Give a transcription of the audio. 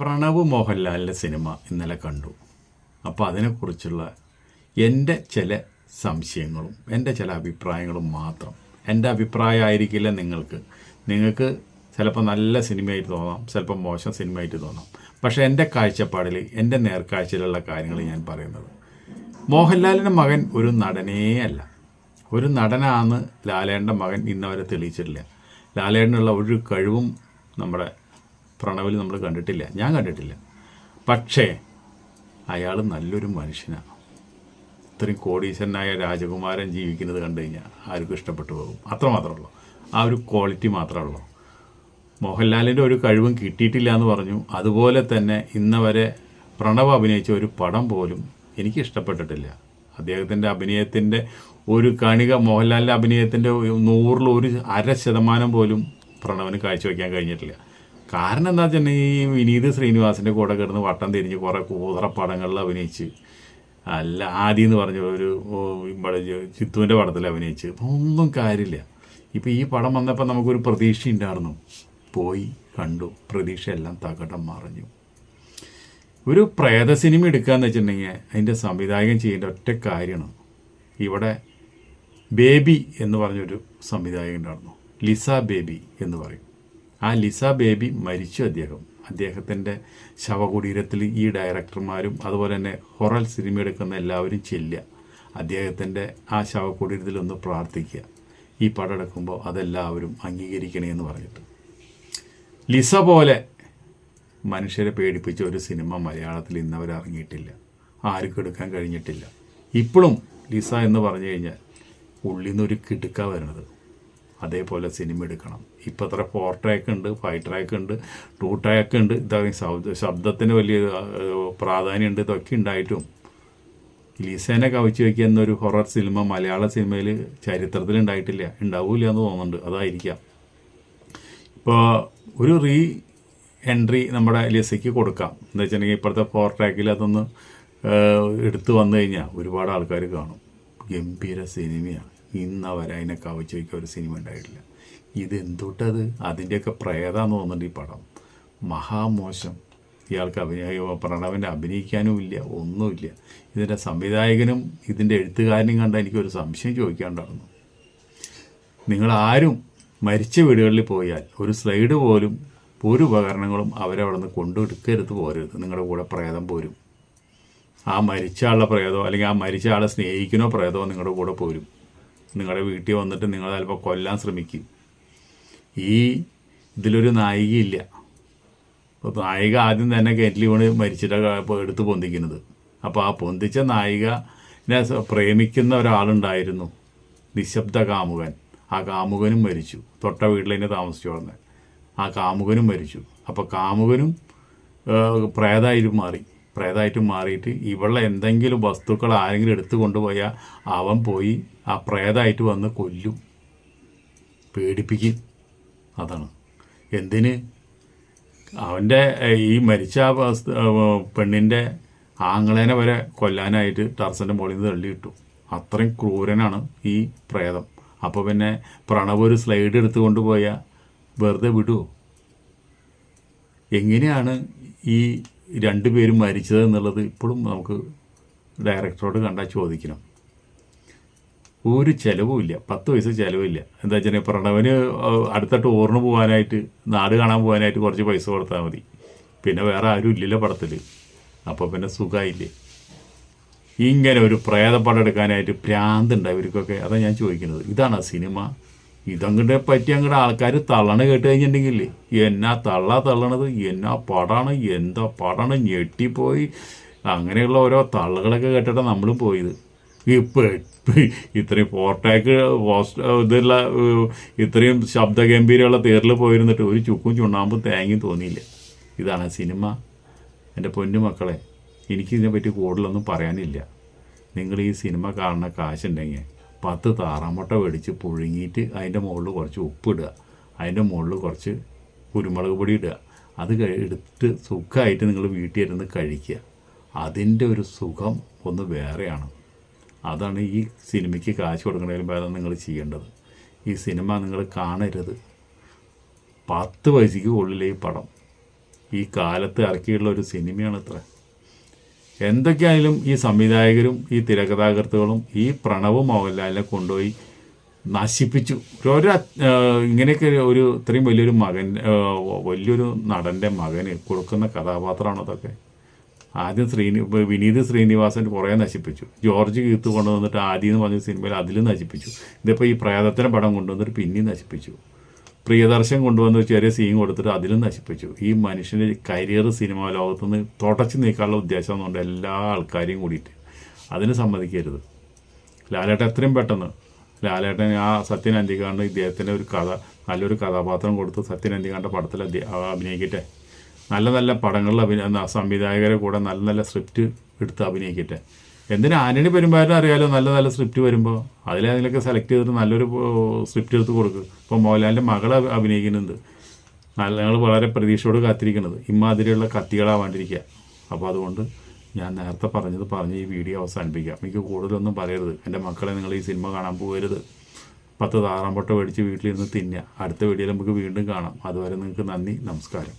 പ്രണവ് മോഹൻലാലിന്റെ സിനിമ ഇന്നലെ കണ്ടു. അപ്പോൾ അതിനെക്കുറിച്ചുള്ള എന്റെ ചില സംശയങ്ങളും എന്റെ ചില അഭിപ്രായങ്ങളും മാത്രം. എന്റെ അഭിപ്രായമായിരിക്കില്ല നിങ്ങൾക്ക്. നിങ്ങൾക്ക് ചിലപ്പോൾ നല്ല സിനിമയായിട്ട് തോന്നാം ചിലപ്പോൾ മോശം സിനിമയായിട്ട് തോന്നാം. പക്ഷേ എന്റെ കാഴ്ചപ്പാടിൽ എന്റെ നേർക്കാഴ്ചയിലുള്ള കാര്യങ്ങൾ ഞാൻ പറയുന്നത്. മോഹൻലാലിന്റെ മകൻ ഒരു നടനേ അല്ല. ഒരു നടനാണ് ലാലേട്ടന്റെ മകൻ ഇന്നവരെ തെളിയിച്ചിട്ടില്ല. ലാലേട്ടനുള്ള ഒരു കഴിവും നമ്മുടെ പ്രണവിൽ നമ്മൾ കണ്ടിട്ടില്ല. ഞാൻ കണ്ടിട്ടില്ല. പക്ഷേ അയാൾ നല്ലൊരു മനുഷ്യനാണ് ഇത്രയും കോടീശ്വരനായ രാജകുമാരൻ ജീവിക്കുന്നത് കണ്ടു കഴിഞ്ഞാൽ ആർക്കും ഇഷ്ടപ്പെട്ടു പോകും. അത്രമാത്രമേ ഉള്ളൂ. ആ ഒരു ക്വാളിറ്റി മാത്രമേ ഉള്ളൂ. മോഹൻലാലിന്റെ ഒരു കഴിവും കിട്ടിയിട്ടില്ല എന്ന് പറഞ്ഞു. അതുപോലെ തന്നെ ഇന്നവരെ പ്രണവ് അഭിനയിച്ച ഒരു പടം പോലും എനിക്ക് ഇഷ്ടപ്പെട്ടിട്ടില്ല. അദ്ദേഹത്തിന്റെ അഭിനയത്തിന്റെ ഒരു കണിക മോഹൻലാലിന്റെ അഭിനയത്തിന്റെ നൂറിൽ ഒരു അര ശതമാനം പോലും പ്രണവിന് കാഴ്ചവെക്കാൻ കഴിഞ്ഞിട്ടില്ല. കാരണം എന്താ വെച്ചിട്ടുണ്ടെങ്കിൽ വിനീത് ശ്രീനിവാസിന്റെ കൂടെ കിടന്ന് വട്ടം തിരിഞ്ഞ് കുറേ കൂതറ പടങ്ങളിൽ അഭിനയിച്ച്. അല്ല ആദ്യം എന്ന് പറഞ്ഞ ഒരു ചിത്തുവിന്റെ പടത്തിൽ അഭിനയിച്ച്. ഒന്നും കാര്യമില്ല. ഇപ്പം ഈ പടം വന്നപ്പോൾ നമുക്കൊരു പ്രതീക്ഷ ഉണ്ടായിരുന്നു പോയി കണ്ടു. പ്രതീക്ഷയെല്ലാം തകടം മറിഞ്ഞു. ഒരു പ്രേത സിനിമ എടുക്കുകയെന്ന് വെച്ചിട്ടുണ്ടെങ്കിൽ അതിന്റെ സംവിധായകൻ ചെയ്യേണ്ട ഒറ്റ കാര്യമാണ്. ഇവിടെ ബേബി എന്ന് പറഞ്ഞൊരു സംവിധായകൻ ഉണ്ടായിരുന്നു. ലിസ ബേബി എന്ന് പറയും. ആ ലിസ ബേബി മരിച്ചു അദ്ദേഹം. അദ്ദേഹത്തിന്റെ ശവകുടീരത്തിൽ ഈ ഡയറക്ടർമാരും അതുപോലെ തന്നെ ഹൊറൽ സിനിമ എടുക്കുന്ന എല്ലാവരും ചെല്ലുക. അദ്ദേഹത്തിന്റെ ആ ശവകുടീരത്തിൽ ഒന്ന് പ്രാർത്ഥിക്കുക. ഈ പടം എടുക്കുമ്പോൾ അതെല്ലാവരും അംഗീകരിക്കണേ എന്ന് പറഞ്ഞിട്ട്. ലിസ പോലെ മനുഷ്യരെ പേടിപ്പിച്ച ഒരു സിനിമ മലയാളത്തിൽ ഇന്നവർ ഇറങ്ങിയിട്ടില്ല. ആർക്കും എടുക്കാൻ കഴിഞ്ഞിട്ടില്ല. ഇപ്പോഴും ലിസ എന്ന് പറഞ്ഞു കഴിഞ്ഞാൽ ഉള്ളിൽ നിന്നൊരു കിടുക്ക വരണത്. അതേപോലെ സിനിമ എടുക്കണം. ഇപ്പോൾ അത്ര ഫോർ ട്രാക്ക് ഉണ്ട് ഫൈവ് ട്രാക്ക് ഉണ്ട് ടു ട്രാക്ക് ഉണ്ട്. ശബ്ദ ശബ്ദത്തിന് വലിയ പ്രാധാന്യമുണ്ട് ഇതൊക്കെ ഉണ്ടായിട്ടും. ലിസേനെ കവച്ചു വയ്ക്കുക എന്നൊരു ഹൊറർ സിനിമ മലയാള സിനിമയിൽ ചരിത്രത്തിൽ ഉണ്ടായിട്ടില്ല. ഉണ്ടാവില്ല എന്ന് തോന്നുന്നുണ്ട്. അതായിരിക്കാം. ഇപ്പോൾ ഒരു റീ എൻട്രി നമ്മുടെ ലിസയ്ക്ക് കൊടുക്കാം. എന്താ വെച്ചിട്ടുണ്ടെങ്കിൽ ഇപ്പോഴത്തെ ഫോർ ട്രാക്കിൽ അതൊന്ന് എടുത്തു വന്നു കഴിഞ്ഞാൽ ഒരുപാട് ആൾക്കാർ കാണും. ഗംഭീര സിനിമയാണ്. ഇന്ന് അവർ അതിനെ കവച്ച് ഒരു സിനിമ ഉണ്ടായിട്ടില്ല. ഇത് അതിന്റെയൊക്കെ പ്രേതാന്ന് തോന്നുന്നുണ്ട് ഈ പടം. മഹാമോശം. ഇയാൾക്ക് അഭിനയ പ്രണവന്റെ അഭിനയിക്കാനും ഇല്ല ഒന്നുമില്ല. ഇതിന്റെ സംവിധായകനും ഇതിന്റെ എഴുത്തുകാരനും കണ്ട എനിക്കൊരു സംശയം ചോദിക്കാണ്ടായിരുന്നു. നിങ്ങൾ ആരും മരിച്ച വീടുകളിൽ പോയാൽ ഒരു സ്ലൈഡ് പോലും ഒരു ഉപകരണങ്ങളും അവരവിടെ നിന്ന് കൊണ്ടെടുക്കരുത് പോരരുത്. നിങ്ങളുടെ കൂടെ പ്രേതം പോരും. ആ മരിച്ച ആളുടെ പ്രേതോ അല്ലെങ്കിൽ ആ മരിച്ച ആളെ സ്നേഹിക്കണോ പ്രേതോ നിങ്ങളുടെ കൂടെ പോരും. നിങ്ങളുടെ വീട്ടിൽ വന്നിട്ട് നിങ്ങൾ ചിലപ്പോൾ കൊല്ലാൻ ശ്രമിക്കും. ഈ ഇതിലൊരു നായികയില്ല. അപ്പോൾ നായിക ആദ്യം തന്നെ കിണറ്റിൽ വീണ് മരിച്ചിട്ടാണ് ഇപ്പോൾ എടുത്ത് പൊന്തിക്കുന്നത്. അപ്പോൾ ആ പൊന്തിച്ച നായികനെ പ്രേമിക്കുന്ന ഒരാളുണ്ടായിരുന്നു. നിശബ്ദ കാമുകൻ. ആ കാമുകനും മരിച്ചു. തൊട്ട വീട്ടിൽ തന്നെ താമസിച്ചു വളർന്ന് ആ കാമുകനും മരിച്ചു. അപ്പോൾ കാമുകനും ഏഹ്, മാറി. പ്രേതമായിട്ട് മാറിയിട്ട് ഇവളെ എന്തെങ്കിലും വസ്തുക്കൾ ആരെങ്കിലും എടുത്തു കൊണ്ടുപോയാൽ അവൻ പോയി ആ പ്രേതമായിട്ട് വന്ന് കൊല്ലും. പേടിപ്പിക്കും. അതാണ്. എന്തിന്? അവന്റെ ഈ മരിച്ച പെണ്ണിന്റെ ആങ്ങളേനെ വരെ കൊല്ലാനായിട്ട് ടർസന്റെ മുകളിൽ നിന്ന് തള്ളിയിട്ടു. അത്രയും ക്രൂരനാണ് ഈ പ്രേതം. അപ്പോൾ പിന്നെ പ്രണവ് ഒരു സ്ലൈഡ് എടുത്തു കൊണ്ടുപോയാൽ വെറുതെ വിടുമോ എങ്ങനെയാണ് ഈ രണ്ടുപേരും മരിച്ചത് എന്നുള്ളത് ഇപ്പോഴും നമുക്ക് ഡയറക്ടറോട് കണ്ടാൽ ചോദിക്കണം. ഒരു ചിലവുമില്ല പത്ത് പൈസ ചിലവില്ല എന്താ വെച്ചാൽ പ്രണവന് അടുത്ത ടൂറിന് പോകാനായിട്ട് നാട് കാണാൻ പോകാനായിട്ട് കുറച്ച് പൈസ കൊടുത്താൽ മതി. പിന്നെ വേറെ ആരും ഇല്ലല്ലോ പടത്തിൽ അപ്പോൾ പിന്നെ സുഖമായില്ലേ ഇങ്ങനെ ഒരു പ്രേതപ്പടം എടുക്കാനായിട്ട് ഭ്രാന്തുണ്ട് ഇവർക്കൊക്കെ. അതാണ് ഞാൻ ചോദിക്കുന്നത്. ഇതാണ് സിനിമ. ഇതങ്ങോട്ട് പറ്റി അങ്ങടെ ആൾക്കാർ തള്ളണ കേട്ട് കഴിഞ്ഞിട്ടുണ്ടെങ്കിൽ എന്നാ തള്ള തള്ളണത് എന്നാ പടാണ് എന്താ പടാണ് ഞെട്ടിപ്പോയി. അങ്ങനെയുള്ള ഓരോ തള്ളകളൊക്കെ കേട്ടിട്ട് നമ്മളും പോയത്. ഇപ്പോൾ ഇത്രയും ഫോർട്ടാക്ക് പോസ്റ്റ് ഇതുള്ള ഇത്രയും ഇത്രയും ശബ്ദഗംഭീരമുള്ള തേറിൽ പോയിരുന്നിട്ട് ഒരു ചുക്കും ചുണ്ണാമ്പും തേങ്ങയും തോന്നിയില്ല. ഇതാണ് സിനിമ. എന്റെ പൊന്നു മക്കളെ എനിക്കിതിനെ പറ്റി കൂടുതലൊന്നും പറയാനില്ല. നിങ്ങൾ ഈ സിനിമ കാണുന്ന കാശുണ്ടെങ്കിൽ പത്ത് താറാമുട്ട മേടിച്ച് പുഴുങ്ങിയിട്ട് അതിന്റെ മുകളിൽ കുറച്ച് ഉപ്പിടുക. അതിന്റെ മുകളിൽ കുറച്ച് കുരുമുളക് പൊടി ഇടുക. അത് എടുത്തിട്ട് എടുത്ത് സുഖമായിട്ട് നിങ്ങൾ വീട്ടിൽ ഇരുന്ന് കഴിക്കുക. അതിന്റെ ഒരു സുഖം ഒന്ന് വേറെയാണ്. അതാണ് ഈ സിനിമയ്ക്ക് കാശ് കൊടുക്കണതിലും വേറെ നിങ്ങൾ ചെയ്യേണ്ടത്. ഈ സിനിമ നിങ്ങൾ കാണരുത്. പത്ത് പൈസയ്ക്ക് ഉള്ളിലെ ഈ പടം. ഈ കാലത്ത് ഇറക്കിയുള്ള ഒരു സിനിമയാണ് ഇത്ര എന്തൊക്കെയായാലും ഈ സംവിധായകരും ഈ തിരക്കഥാകൃത്തുകളും ഈ പ്രണവ് മോഹൻലാലിനെ കൊണ്ടുപോയി നശിപ്പിച്ചു. ഒരു ഇങ്ങനെയൊക്കെ ഒരു ഇത്രയും വലിയൊരു മകൻ വലിയൊരു നടന്റെ മകന് കൊടുക്കുന്ന കഥാപാത്രമാണ് അതൊക്കെ? ആദ്യം ശ്രീനി വിനീത് ശ്രീനിവാസൻ കുറേ നശിപ്പിച്ചു. ജോർജ് കീത്ത് കൊണ്ടുവന്നിട്ട് ആദ്യം എന്ന് പറഞ്ഞ സിനിമയിൽ അതിലും നശിപ്പിച്ചു. ഇതിപ്പോൾ ഈ പ്രേതത്തിന്റെ പടം കൊണ്ടുവന്നിട്ട് പിന്നെയും നശിപ്പിച്ചു. പ്രിയദർശൻ കൊണ്ടുവന്ന് ചെറിയ സീൻ കൊടുത്തിട്ട് അതിലും നശിപ്പിച്ചു. ഈ മനുഷ്യന്റെ കരിയർ സിനിമ ലോകത്തുനിന്ന് തുടച്ചു നീക്കാനുള്ള ഉദ്ദേശം എന്നുകൊണ്ട് എല്ലാ ആൾക്കാരെയും കൂടിയിട്ട്. അതിന് സമ്മതിക്കരുത്. ലാലേട്ടൻ എത്രയും പെട്ടെന്ന് ലാലേട്ടൻ ആ സത്യൻ അന്തികാണ്ട് ഇദ്ദേഹത്തിന്റെ ഒരു കഥ നല്ലൊരു കഥാപാത്രം കൊടുത്ത് സത്യൻ അന്തികാണ്ട പടത്തിൽ അഭിനയിക്കട്ടെ. നല്ല നല്ല പടങ്ങളിൽ അഭിനയ സംവിധായകരെ കൂടെ നല്ല നല്ല സ്ക്രിപ്റ്റ് എടുത്ത് അഭിനയിക്കട്ടെ. എന്തിനാ ആന്റണി പെരുമ്പാറിന് അറിയാലോ? നല്ല നല്ല സ്ക്രിപ്റ്റ് വരുമ്പോൾ അതിലേതിലൊക്കെ സെലക്ട് ചെയ്തിട്ട് നല്ലൊരു സ്ക്രിപ്റ്റ് എടുത്ത് കൊടുക്കും. ഇപ്പോൾ മോഹൻലാലിന്റെ മകൾ അഭിനയിക്കുന്നുണ്ട്. നല്ല ഞങ്ങൾ വളരെ പ്രതീക്ഷയോട് കാത്തിരിക്കുന്നത് ഇമാതിരിയുള്ള കത്തികളാവാണ്ടിരിക്കുക അപ്പോൾ അതുകൊണ്ട് ഞാൻ നേരത്തെ പറഞ്ഞത് പറഞ്ഞ് ഈ വീഡിയോ അവസാനിപ്പിക്കാം. എനിക്ക് കൂടുതലൊന്നും പറയരുത്. എന്റെ മക്കളെ നിങ്ങൾ ഈ സിനിമ കാണാൻ പോകരുത്. പത്ത് താറാമ്പൊട്ട മേടിച്ച് വീട്ടിലിരുന്ന് തിന്നുക. അടുത്ത വീഡിയോയിൽ നമുക്ക് വീണ്ടും കാണാം. അതുവരെ നിങ്ങൾക്ക് നന്ദി നമസ്കാരം.